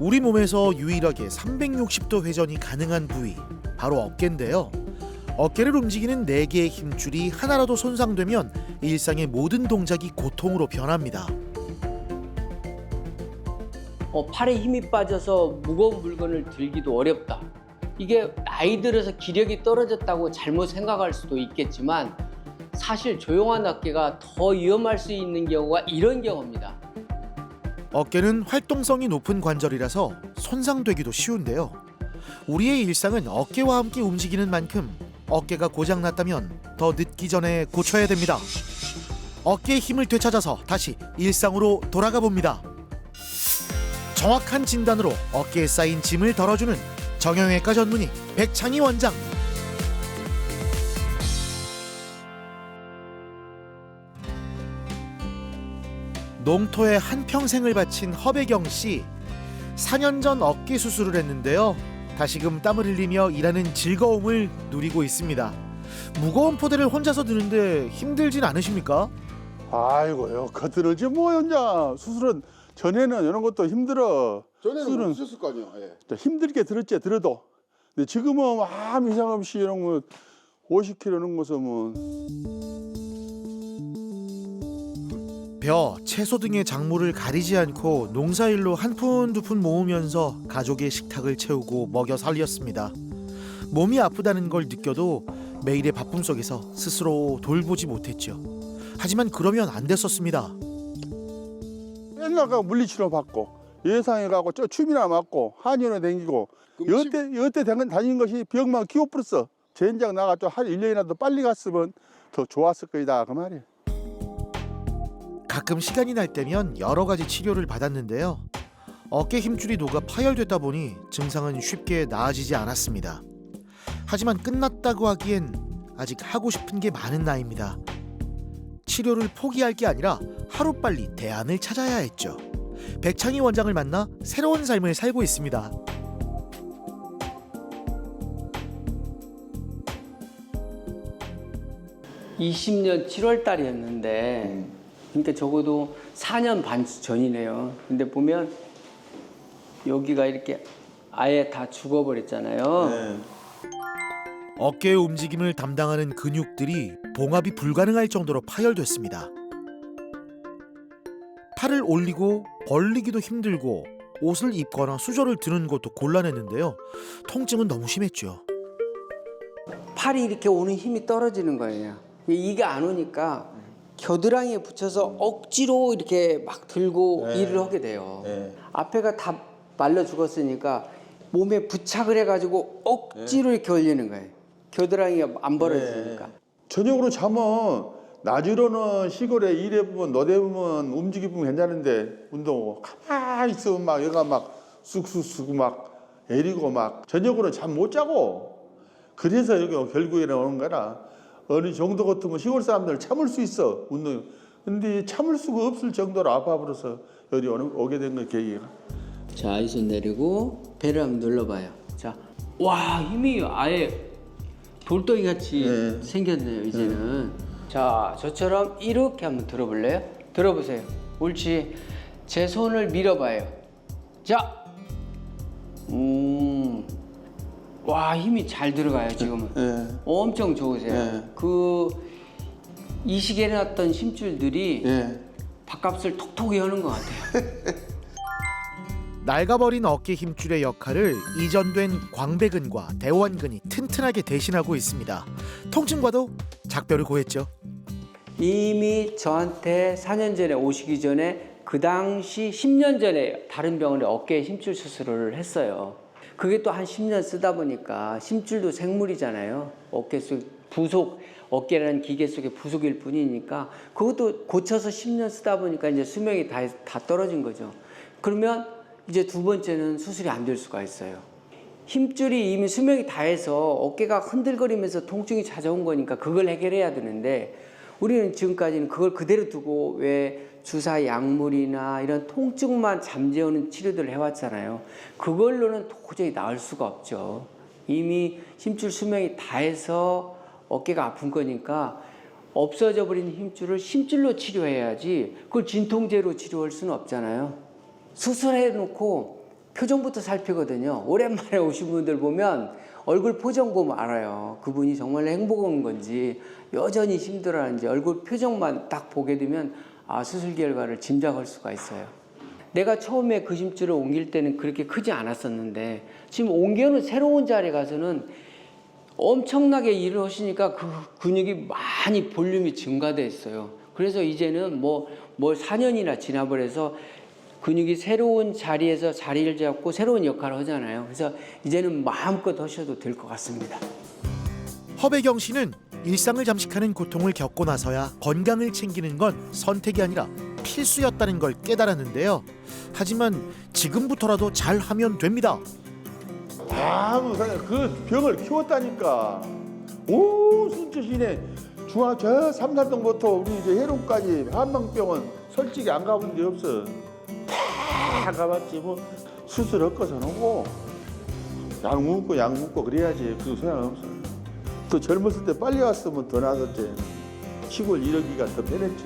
우리 몸에서 유일하게 360도 회전이 가능한 부위 바로 어깨인데요. 어깨를 움직이는 네 개의 힘줄이 하나라도 손상되면 일상의 모든 동작이 고통으로 변합니다. 어, 팔에 힘이 빠져서 무거운 물건을 들기도 어렵다. 이게 나이 들어서 기력이 떨어졌다고 잘못 생각할 수도 있겠지만 사실 조용한 어깨가 더 위험할 수 있는 경우가 이런 경우입니다. 어깨는 활동성이 높은 관절이라서 손상되기도 쉬운데요. 우리의 일상은 어깨와 함께 움직이는 만큼 어깨가 고장났다면 더 늦기 전에 고쳐야 됩니다. 어깨의 힘을 되찾아서 다시 일상으로 돌아가 봅니다. 정확한 진단으로 어깨에 쌓인 짐을 덜어주는 정형외과 전문의 백창희 원장. 농토에 한평생을 바친 허배경 씨. 4년 전 어깨 수술을 했는데요. 다시금 땀을 흘리며 일하는 즐거움을 누리고 있습니다. 무거운 포대를 혼자서 드는데 힘들진 않으십니까? 아이고요 거들을지 뭐였냐 수술은 전에는 이런 것도 힘들어 전에는 수술은 없었을 거 아니야. 예. 또 힘들게 들었지 들어도 근데 지금은 아무 이상 없이 이런 거 50kg 이런 것은 벼, 채소 등의 작물을 가리지 않고 농사일로 한 푼 두 푼 모으면서 가족의 식탁을 채우고 먹여 살렸습니다. 몸이 아프다는 걸 느껴도 매일의 바쁨 속에서 스스로 돌보지 못했죠. 하지만 그러면 안 됐었습니다. 맨날 가 물리치료 받고 예상해 가고 저 춤이나 맞고 한의원에 다니고 그럼 여태 여태 당- 다닌 것이 병만 키워버렸어 젠장 나가서 한 1년이라도 빨리 갔으면 더 좋았을 거이다 그 말이야 가끔 시간이 날 때면 여러 가지 치료를 받았는데요. 어깨 힘줄이 녹아 파열됐다 보니 증상은 쉽게 나아지지 않았습니다. 하지만 끝났다고 하기엔 아직 하고 싶은 게 많은 나이입니다. 치료를 포기할 게 아니라 하루빨리 대안을 찾아야 했죠. 백창희 원장을 만나 새로운 삶을 살고 있습니다. 20년 7월 달이었는데 그러니까 적어도 4년 반 전이네요. 근데 보면 여기가 이렇게 아예 다 죽어버렸잖아요. 어깨의 움직임을 담당하는 근육들이 봉합이 불가능할 정도로 파열됐습니다. 팔을 올리고 벌리기도 힘들고 옷을 입거나 수저를 드는 것도 곤란했는데요. 통증은 너무 심했죠. 팔이 이렇게 오는 힘이 떨어지는 거예요. 이게 안 오니까 겨드랑이에 붙여서 억지로 이렇게 막 들고 일을 하게 돼요. 앞에가 다 말라 죽었으니까 몸에 부착을 해가지고 억지로 이렇게 올리는 거예요. 겨드랑이가 안 벌어지니까. 저녁으로 자면 낮으로는 시골에 일해 보면 너대 보면 움직이면 괜찮은데 운동 가만히 있으면 막 얘가 막 쑥쑥쑥 막 애리고 막 저녁으로 잠 못 자고 그래서 여기 결국에는 오는 거라 어느 정도 같으면 시골 사람들 참을 수 있어 운동 근데 참을 수가 없을 정도로 아파버려서 여기 오게 된 거 계기가 자, 이 손 내리고 배를 한번 눌러봐요. 자, 와 힘이 아예 돌덩이 같이 네. 생겼네요. 이제는. 자, 저처럼 이렇게 한번 들어볼래요? 들어보세요. 옳지. 제 손을 밀어봐요. 자, 음, 와 힘이 잘 들어가요 지금은. 예. 엄청 좋으세요. 네. 그 이식해 놨던 힘줄들이 예. 밥값을 톡톡히 하는 것 같아요. 낡아버린 어깨 힘줄의 역할을 이전된 광배근과 대원근이 튼튼하게 대신하고 있습니다. 통증과도 작별을 고했죠. 이미 저한테 4년 전에 오시기 전에 그 당시 10년 전에 다른 병원에 어깨 힘줄 수술을 했어요. 그게 또 한 10년 쓰다 보니까 힘줄도 생물이잖아요. 어깨 속 부속 어깨라는 기계 속의 부속일 뿐이니까 그것도 고쳐서 10년 쓰다 보니까 이제 수명이 다, 다 떨어진 거죠. 그러면 이제 두 번째는 수술이 안 될 수가 있어요. 힘줄이 이미 수명이 다해서 어깨가 흔들거리면서 통증이 찾아온 거니까 그걸 해결해야 되는데 우리는 지금까지는 그걸 그대로 두고 왜 주사 약물이나 이런 통증만 잠재우는 치료들을 해왔잖아요. 그걸로는 도저히 나을 수가 없죠. 이미 힘줄 수명이 다해서 어깨가 아픈 거니까 없어져 버린 힘줄을 힘줄로 치료해야지 그걸 진통제로 치료할 수는 없잖아요. 수술해 놓고 표정부터 살피거든요. 오랜만에 오신 분들 보면 얼굴 표정 보면 알아요. 그분이 정말 행복한 건지 여전히 힘들어하는지 얼굴 표정만 딱 보게 되면 아, 수술 결과를 짐작할 수가 있어요. 내가 처음에 그 심줄을 옮길 때는 그렇게 크지 않았었는데 지금 옮겨는 새로운 자리에 가서는 엄청나게 일을 하시니까 그 근육이 많이 볼륨이 증가돼 있어요. 그래서 이제는 뭐, 뭐 4년이나 지나버려서 근육이 새로운 자리에서 자리를 잡고 새로운 역할을 하잖아요. 그래서 이제는 마음껏 하셔도 될 것 같습니다. 허배경 씨는 일상을 잠식하는 고통을 겪고 나서야 건강을 챙기는 건 선택이 아니라 필수였다는 걸 깨달았는데요. 하지만 지금부터라도 잘 하면 됩니다. 아무 그 병을 키웠다니까. 오 순천시내 중앙 저 삼산동부터 우리 이제 해롱까지 한방병원 솔직히 안 가본 데 없어. 다 가봤지 뭐 수술 헛거서 놓고 약 먹고 약 먹고 그래야지 그 소용 없어. 또 젊었을 때 빨리 왔으면 더 나았지. 시골 이러기가 더 편했지.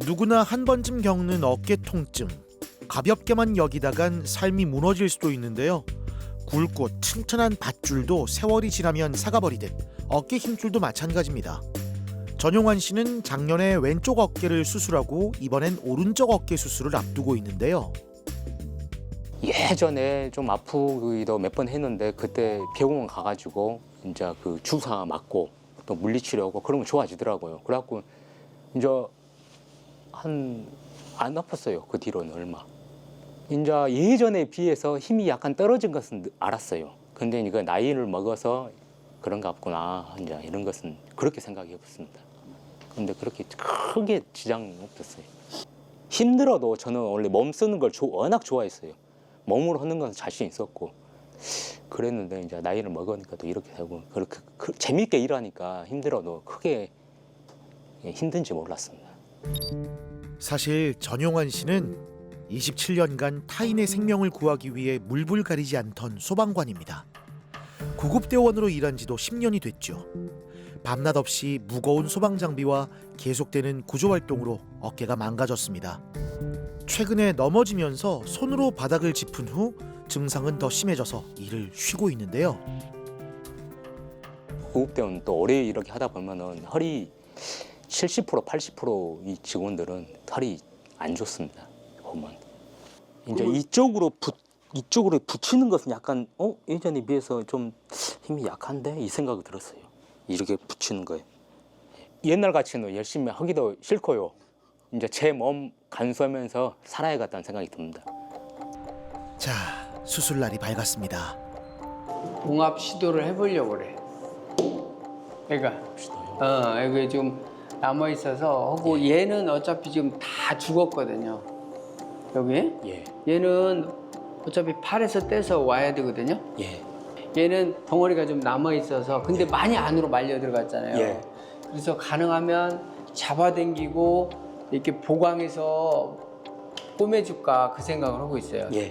누구나 한 번쯤 겪는 어깨 통증. 가볍게만 여기다간 삶이 무너질 수도 있는데요. 굵고 튼튼한 밧줄도 세월이 지나면 사가버리듯 어깨 힘줄도 마찬가지입니다. 전용환 씨는 작년에 왼쪽 어깨를 수술하고 이번엔 오른쪽 어깨 수술을 앞두고 있는데요. 예전에 좀 아프기도 몇 번 했는데 그때 병원 가가지고 이제 그 주사 맞고 또 물리치료하고 그러면 좋아지더라고요. 그래갖고 이제 한 안 아팠어요. 그 뒤로는 얼마. 이제 예전에 비해서 힘이 약간 떨어진 것은 알았어요. 근데 이거 나이를 먹어서 그런가 보구나. 이제 이런 것은 그렇게 생각해 봤습니다. 근데 그렇게 크게 지장 없었어요. 힘들어도 저는 원래 몸 쓰는 걸 조- 워낙 좋아했어요. 몸으로 하는 건 자신 있었고 그랬는데 이제 나이를 먹으니까 또 이렇게 되고 그렇게 그- 재밌게 일하니까 힘들어도 크게 예, 힘든지 몰랐습니다. 사실 전용환 씨는 27년간 타인의 생명을 구하기 위해 물불 가리지 않던 소방관입니다. 구급대원으로 일한 지도 10년이 됐죠. 밤낮 없이 무거운 소방 장비와 계속되는 구조 활동으로 어깨가 망가졌습니다. 최근에 넘어지면서 손으로 바닥을 짚은 후 증상은 더 심해져서 일을 쉬고 있는데요. 구급대원 또 오래 이렇게 하다 보면은 허리 70% 80%이 직원들은 허리 안 좋습니다. 보면 이제 이쪽으로 붙 이쪽으로 붙이는 것은 약간 어 예전에 비해서 좀 힘이 약한데 이 생각이 들었어요. 이렇게 붙이는 거에 옛날 같이는 열심히 하기도 싫고요. 이제 제 몸 간수하면서 살아야겠다는 생각이 듭니다. 자, 수술 날이 밝았습니다. 봉합 시도를 해보려고 그래. 그러니까 어 이게 좀 남아 있어서 하고 얘는 어차피 지금 다 죽었거든요. 여기 예, 얘는 어차피 팔에서 떼서 와야 되거든요. 예, 얘는 덩어리가 좀 남아 있어서 근데 많이 안으로 말려 들어갔잖아요. 예. 그래서 가능하면 잡아당기고 이렇게 보강해서 꿰매줄까 그 생각을 하고 있어요. 예.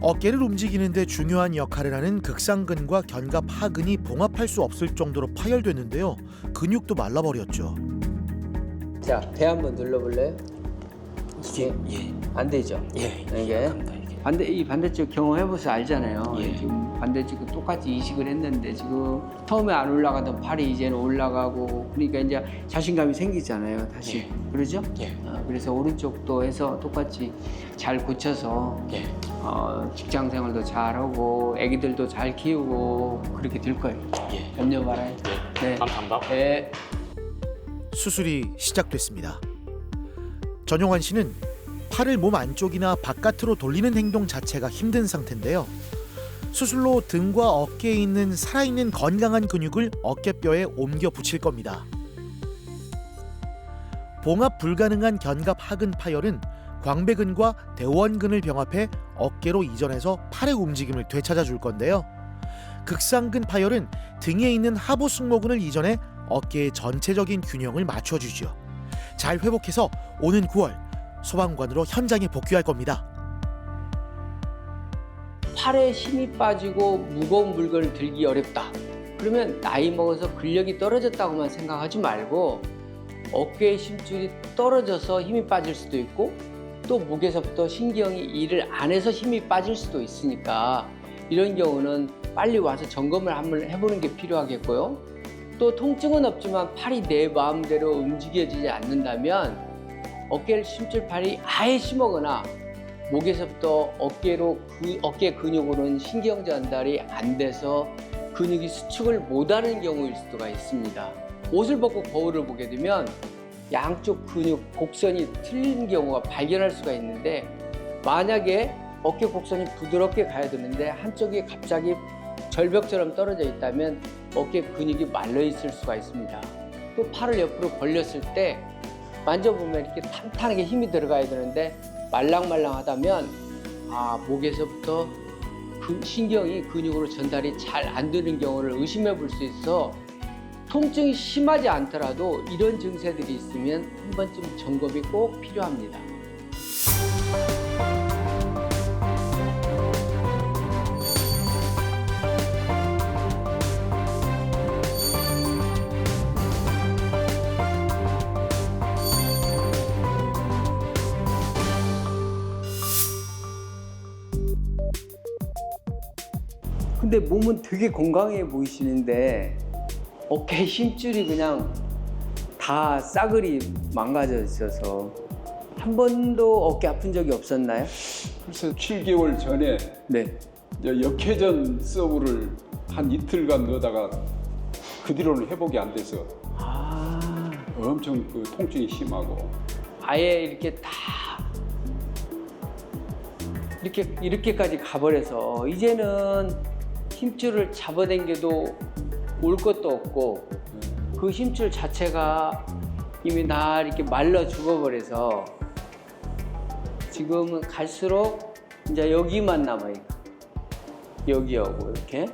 어깨를 움직이는데 중요한 역할을 하는 극상근과 견갑 하근이 봉합할 수 없을 정도로 파열됐는데요. 근육도 말라버렸죠. 자, 배 한번 눌러볼래요? 이게 예, 안 되죠? 예, 이게 감사합니다, 이게. 반대 이 반대쪽 경험해보서 알잖아요. 예. 지금 반대쪽 똑같이 이식을 했는데 지금 처음에 안 올라가던 팔이 이제는 올라가고 그러니까 이제 자신감이 생기잖아요. 다시 예. 그러죠? 예, 어, 그래서 오른쪽도 해서 똑같이 잘 고쳐서 예. 어, 직장 생활도 잘하고 아기들도 잘 키우고 그렇게 될 거예요. 예. 염려 말아요. 네. 감사합니다. 네. 수술이 시작됐습니다. 전용환 씨는 팔을 몸 안쪽이나 바깥으로 돌리는 행동 자체가 힘든 상태인데요. 수술로 등과 어깨에 있는 살아있는 건강한 근육을 어깨뼈에 옮겨 붙일 겁니다. 봉합 불가능한 견갑 하근 파열은 광배근과 대원근을 병합해 어깨로 이전해서 팔의 움직임을 되찾아 줄 건데요. 극상근 파열은 등에 있는 하부 승모근을 이전해 어깨의 전체적인 균형을 맞춰주죠. 잘 회복해서 오는 9월 소방관으로 현장에 복귀할 겁니다. 팔에 힘이 빠지고 무거운 물건을 들기 어렵다. 그러면 나이 먹어서 근력이 떨어졌다고만 생각하지 말고 어깨의 힘줄이 떨어져서 힘이 빠질 수도 있고 또 목에서부터 신경이 일을 안 해서 힘이 빠질 수도 있으니까 이런 경우는 빨리 와서 점검을 한번 해보는 게 필요하겠고요. 또 통증은 없지만 팔이 내 마음대로 움직여지지 않는다면 어깨 힘줄팔이 아예 심하거나 목에서부터 어깨로 그 어깨 근육으로는 신경 전달이 안 돼서 근육이 수축을 못하는 경우일 수가 있습니다. 옷을 벗고 거울을 보게 되면 양쪽 근육 곡선이 틀린 경우가 발견할 수가 있는데 만약에 어깨 곡선이 부드럽게 가야 되는데 한쪽이 갑자기 절벽처럼 떨어져 있다면 어깨 근육이 말려 있을 수가 있습니다. 또 팔을 옆으로 벌렸을 때 만져보면 이렇게 탄탄하게 힘이 들어가야 되는데 말랑말랑하다면 아 목에서부터 그 신경이 근육으로 전달이 잘 안 되는 경우를 의심해 볼 수 있어 통증이 심하지 않더라도 이런 증세들이 있으면 한 번쯤 점검이 꼭 필요합니다. 근데 몸은 되게 건강해 보이시는데 어깨 힘줄이 그냥 다 싸그리 망가져 있어서 한 번도 어깨 아픈 적이 없었나요? 글쎄 7개월 전에 네. 이제 역회전 서브를 한 이틀간 넣다가 그 뒤로는 회복이 안 돼서 아, 엄청 그 통증이 심하고 아예 이렇게 다 이렇게 이렇게까지 가버려서 이제는 힘줄을 잡아당겨도 올 것도 없고 그 힘줄 자체가 이미 다 이렇게 말라 죽어버려서 지금은 갈수록 이제 여기만 남아요. 여기하고 이렇게.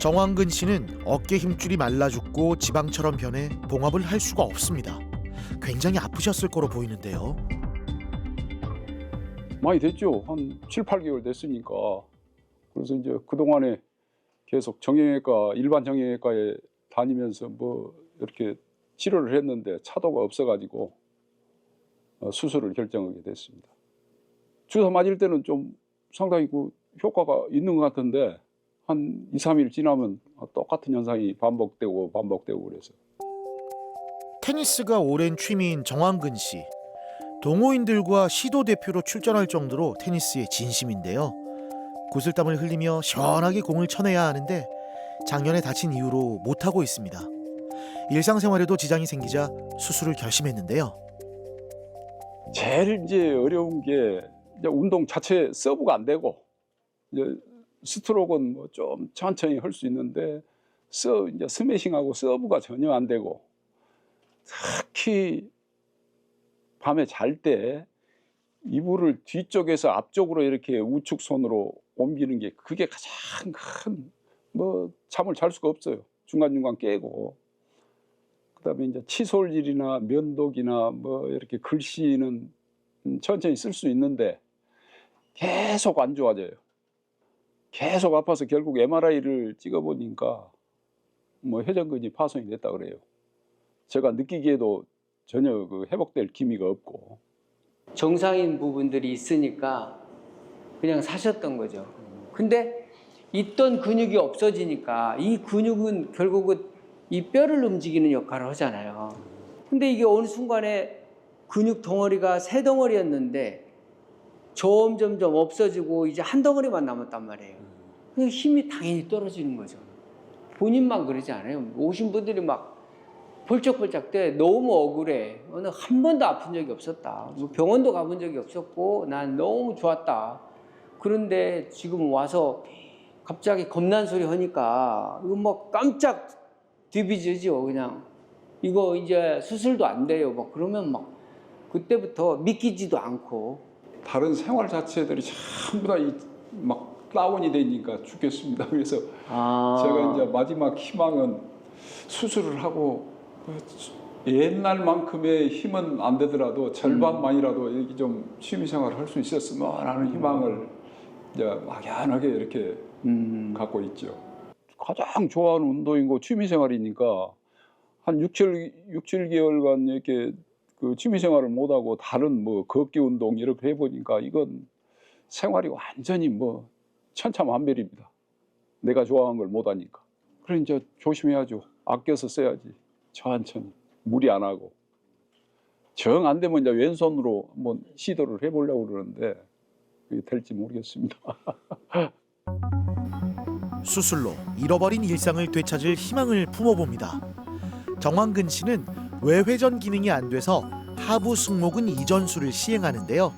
정황근 씨는 어깨 힘줄이 말라 죽고 지방처럼 변해 봉합을 할 수가 없습니다. 굉장히 아프셨을 거로 보이는데요. 많이 됐죠. 한 7, 8개월 됐으니까. 그래서 이제 그동안에 계속 정형외과, 일반 정형외과에 다니면서 뭐 이렇게 치료를 했는데 차도가 없어가지고 어, 수술을 결정하게 됐습니다. 주사 맞을 때는 좀 상당히 그 효과가 있는 것 같은데 한 2, 3일 지나면 똑같은 현상이 반복되고 반복되고 그래서 테니스가 오랜 취미인 정황근 씨. 동호인들과 시도 대표로 출전할 정도로 테니스에 진심인데요. 구슬땀을 흘리며 시원하게 공을 쳐내야 하는데 작년에 다친 이후로 못하고 있습니다. 일상생활에도 지장이 생기자 수술을 결심했는데요. 제일 이제 어려운 게 이제 운동 자체 서브가 안 되고 이제 스트로크는 뭐 좀 천천히 할 수 있는데 서 이제 스매싱하고 서브가 전혀 안 되고 특히 밤에 잘 때 이불을 뒤쪽에서 앞쪽으로 이렇게 우측 손으로 옮기는 게 그게 가장 큰 뭐 잠을 잘 수가 없어요 중간 중간 깨고 그다음에 이제 치솔질이나 면도기나 뭐 이렇게 글씨는 음, 천천히 쓸 수 있는데 계속 안 좋아져요. 계속 아파서 결국 MRI를 찍어보니까 뭐 회전근이 파손이 됐다 그래요. 제가 느끼기에도 전혀 그 회복될 기미가 없고 정상인 부분들이 있으니까 그냥 사셨던 거죠. 근데 있던 근육이 없어지니까 이 근육은 결국은 이 뼈를 움직이는 역할을 하잖아요. 근데 이게 어느 순간에 근육 덩어리가 세 덩어리였는데 점점점 없어지고 이제 한 덩어리만 남았단 말이에요. 그 힘이 당연히 떨어지는 거죠. 본인만 그러지 않아요. 오신 분들이 막 벌쩍벌쩍 때 너무 억울해. 오늘 한 번도 아픈 적이 없었다. 뭐 병원도 가본 적이 없었고 난 너무 좋았다. 그런데 지금 와서 갑자기 겁난 소리 하니까 이거 뭐 깜짝 뒤비지죠 그냥 이거 이제 수술도 안 돼요. 막 그러면 막 그때부터 믿기지도 않고 다른 생활 자체들이 전부 다막 다운이 되니까 죽겠습니다. 그래서 아. 제가 이제 마지막 희망은 수술을 하고 뭐 옛날만큼의 힘은 안 되더라도 절반만이라도 이렇게 좀 취미생활을 할 수 있었으면 하는 희망을 이제 막연하게 이렇게 음. 갖고 있죠. 가장 좋아하는 운동이고 취미생활이니까 한 6, 7, 6, 7개월간 이렇게 그 취미 생활을 못 하고 다른 뭐 걷기 운동 이렇게 해 보니까 이건 생활이 완전히 뭐 천차만별입니다. 내가 좋아하는 걸 못 하니까. 그래 이제 조심해야죠. 아껴서 써야지. 천천히 무리 안 하고. 정 안 되면 이제 왼손으로 한번 시도를 해보려고 그러는데 그게 될지 모르겠습니다. 수술로 잃어버린 일상을 되찾을 희망을 품어봅니다. 정황근 씨는 외회전 기능이 안 돼서 하부 승모근 이전술을 시행하는데요.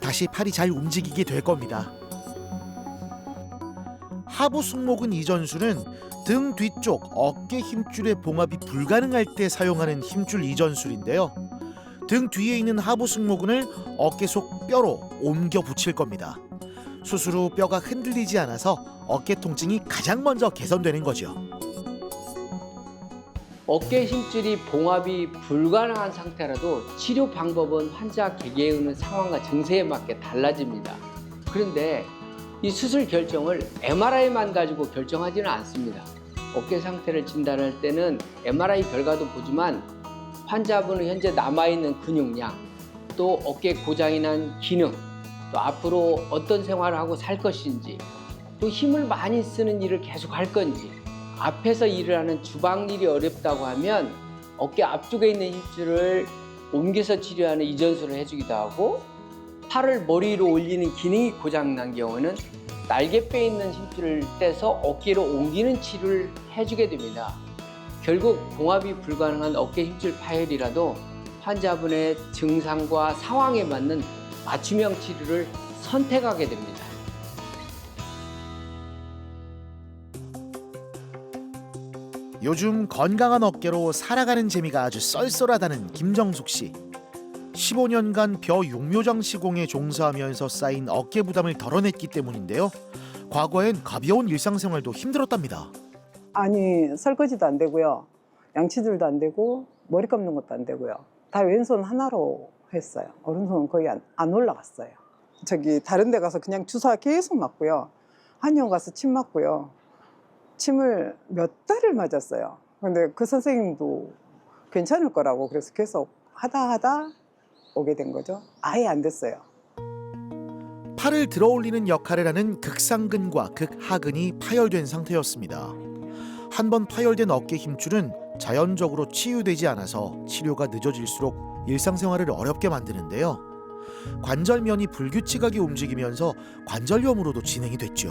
다시 팔이 잘 움직이게 될 겁니다. 하부 승모근 이전술은 등 뒤쪽 어깨 힘줄의 봉합이 불가능할 때 사용하는 힘줄 이전술인데요. 등 뒤에 있는 하부 승모근을 어깨 속 뼈로 옮겨 붙일 겁니다. 수술 후 뼈가 흔들리지 않아서 어깨 통증이 가장 먼저 개선되는 거죠. 어깨 힘줄이 봉합이 불가능한 상태라도 치료 방법은 환자 개개인의 있는 상황과 증세에 맞게 달라집니다. 그런데 이 수술 결정을 MRI만 가지고 결정하지는 않습니다. 어깨 상태를 진단할 때는 MRI 결과도 보지만 환자분은 현재 남아있는 근육량, 또 어깨 고장이 난 기능, 또 앞으로 어떤 생활을 하고 살 것인지, 또 힘을 많이 쓰는 일을 계속 할 건지, 앞에서 일을 하는 주방 일이 어렵다고 하면 어깨 앞쪽에 있는 힘줄을 옮겨서 치료하는 이전술을 해주기도 하고 팔을 머리로 올리는 기능이 고장난 경우는 날개뼈에 있는 힘줄을 떼서 어깨로 옮기는 치료를 해주게 됩니다. 결국 봉합이 불가능한 어깨 힘줄 파열이라도 환자분의 증상과 상황에 맞는 맞춤형 치료를 선택하게 됩니다. 요즘 건강한 어깨로 살아가는 재미가 아주 쏠쏠하다는 김정숙 씨. 15년간 벼 육묘장 시공에 종사하면서 쌓인 어깨 부담을 덜어냈기 때문인데요. 과거엔 가벼운 일상생활도 힘들었답니다. 아니 설거지도 안 되고요. 양치질도 안 되고 머리 감는 것도 안 되고요. 다 왼손 하나로 했어요. 오른손은 거의 안, 안 올라갔어요. 저기 다른 데 가서 그냥 주사 계속 맞고요. 한의원 가서 침 맞고요. 침을 몇 달을 맞았어요. 근데 그 선생님도 괜찮을 거라고 그래서 계속 하다 하다 오게 된 거죠. 아예 안 됐어요. 팔을 들어 올리는 역할을 하는 극상근과 극하근이 파열된 상태였습니다. 한 번 파열된 어깨 힘줄은 자연적으로 치유되지 않아서 치료가 늦어질수록 일상생활을 어렵게 만드는데요. 관절면이 불규칙하게 움직이면서 관절염으로도 진행이 됐죠.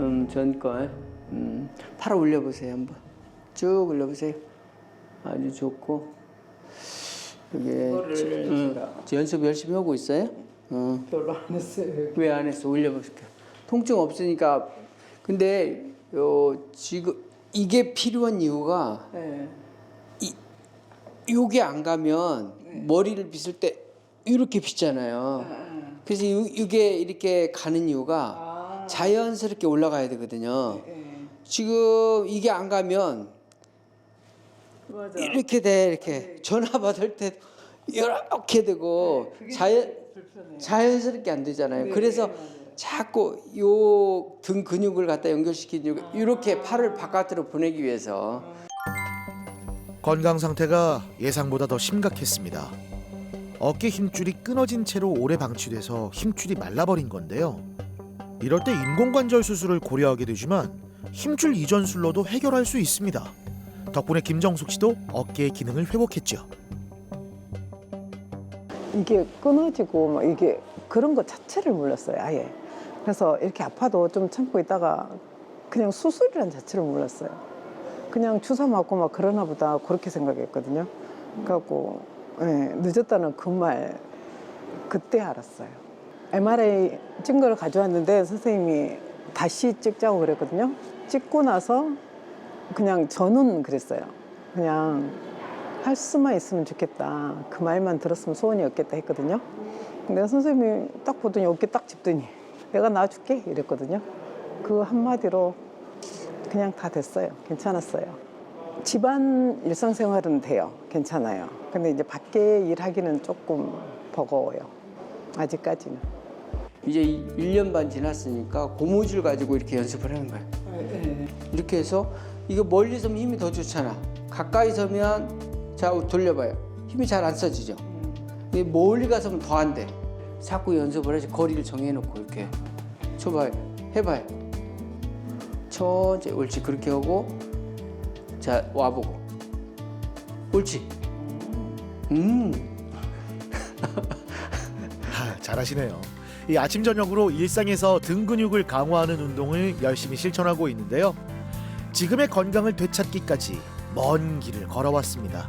음, 전걸. 음, 팔 올려보세요, 한번. 쭉 올려보세요. 아주 좋고. 이게 음, 연습 열심히 하고 있어요? 어. 별로 안 했어요 왜 안 했어? 올려볼게요. 통증 없으니까. 근데 요 지금 이게 필요한 이유가 네. 요게 안 가면 머리를 빗을 때 이렇게 빗잖아요. 그래서 요- 이게 이렇게 가는 이유가 자연스럽게 올라가야 되거든요. 지금 이게 안 가면 맞아. 이렇게 돼 이렇게. 전화 받을 때 이렇게 되고 자연 자연스럽게 안 되잖아요. 그래서 자꾸 요 등 근육을 갖다 연결시키는 이렇게 팔을 바깥으로 보내기 위해서 건강 상태가 예상보다 더 심각했습니다. 어깨 힘줄이 끊어진 채로 오래 방치돼서 힘줄이 말라버린 건데요. 이럴 때 인공관절 수술을 고려하게 되지만 힘줄 이전 술로도 해결할 수 있습니다. 덕분에 김정숙 씨도 어깨의 기능을 회복했죠. 이게 끊어지고 막 이게 그런 것 자체를 몰랐어요 아예. 그래서 이렇게 아파도 좀 참고 있다가 그냥 수술이란 자체를 몰랐어요. 그냥 주사 맞고 막 그러나 보다 그렇게 생각했거든요. 그래갖고 예, 늦었다는 그 말 그때 알았어요. MRI 찍은 걸 가져왔는데 선생님이 다시 찍자고 그랬거든요. 찍고 나서 그냥 저는 그랬어요. 그냥 할 수만 있으면 좋겠다. 그 말만 들었으면 소원이 없겠다 했거든요. 근데 선생님이 딱 보더니 어깨 딱 짚더니 내가 놔줄게 이랬거든요. 그 한마디로 그냥 다 됐어요. 괜찮았어요. 집안 일상생활은 돼요. 괜찮아요. 근데 이제 밖에 일하기는 조금 버거워요. 아직까지는. 이제 1년 반 지났으니까 고무줄 가지고 이렇게 연습을 하는 거예요. 이렇게 해서 이거 멀리 서면 힘이 더 좋잖아. 가까이 서면 자 돌려봐요. 힘이 잘 안 써지죠. 멀리 가서는 더안 돼. 자꾸 연습을 해서 거리를 정해놓고 이렇게 줘봐요. 해봐요. 천천히 옳지 그렇게 하고 자 와보고 옳지. 음. 아, 잘하시네요. 이 아침 저녁으로 일상에서 등 근육을 강화하는 운동을 열심히 실천하고 있는데요. 지금의 건강을 되찾기까지 먼 길을 걸어왔습니다.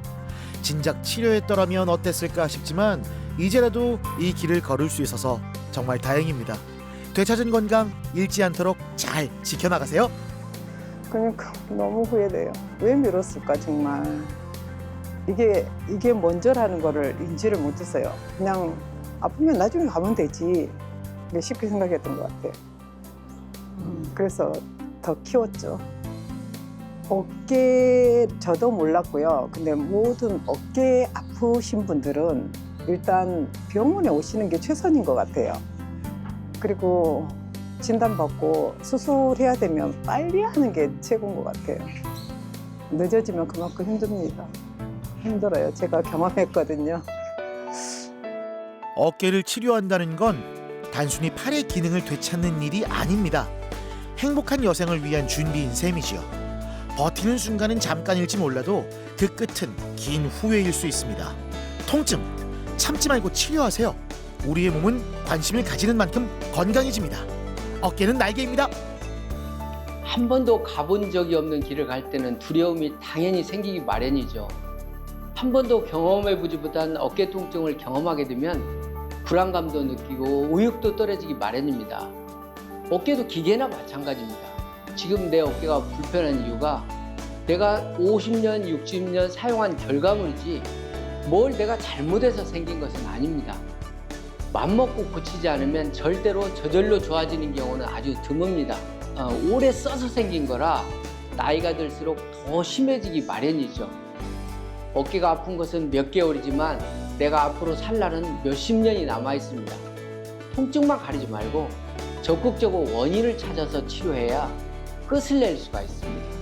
진작 치료했더라면 어땠을까 싶지만 이제라도 이 길을 걸을 수 있어서 정말 다행입니다. 되찾은 건강 잃지 않도록 잘 지켜나가세요. 그러니까 너무 후회돼요. 왜 미뤘을까 정말. 이게 이게 먼저라는 거를 인지를 못했어요. 그냥 아프면 나중에 가면 되지. 쉽게 생각했던 것 같아요. 음, 그래서 더 키웠죠. 어깨 저도 몰랐고요. 근데 모든 어깨 아프신 분들은 일단 병원에 오시는 게 최선인 것 같아요. 그리고 진단받고 수술해야 되면 빨리 하는 게 최고인 것 같아요. 늦어지면 그만큼 힘듭니다. 힘들어요. 제가 경험했거든요. 어깨를 치료한다는 건 단순히 팔의 기능을 되찾는 일이 아닙니다. 행복한 여생을 위한 준비인 셈이지요. 버티는 순간은 잠깐일지 몰라도 그 끝은 긴 후회일 수 있습니다. 통증 참지 말고 치료하세요. 우리의 몸은 관심을 가지는 만큼 건강해집니다. 어깨는 날개입니다. 한 번도 가본 적이 없는 길을 갈 때는 두려움이 당연히 생기기 마련이죠. 한 번도 경험해 보지보단 어깨 통증을 경험하게 되면 불안감도 느끼고 의욕도 떨어지기 마련입니다. 어깨도 기계나 마찬가지입니다. 지금 내 어깨가 불편한 이유가 내가 50년, 60년 사용한 결과물이지 뭘 내가 잘못해서 생긴 것은 아닙니다. 맘먹고 고치지 않으면 절대로 저절로 좋아지는 경우는 아주 드뭅니다. 어, 오래 써서 생긴 거라 나이가 들수록 더 심해지기 마련이죠. 어깨가 아픈 것은 몇 개월이지만 내가 앞으로 살 날은 몇십 년이 남아 있습니다. 통증만 가리지 말고 적극적으로 원인을 찾아서 치료해야 끝을 낼 수가 있습니다.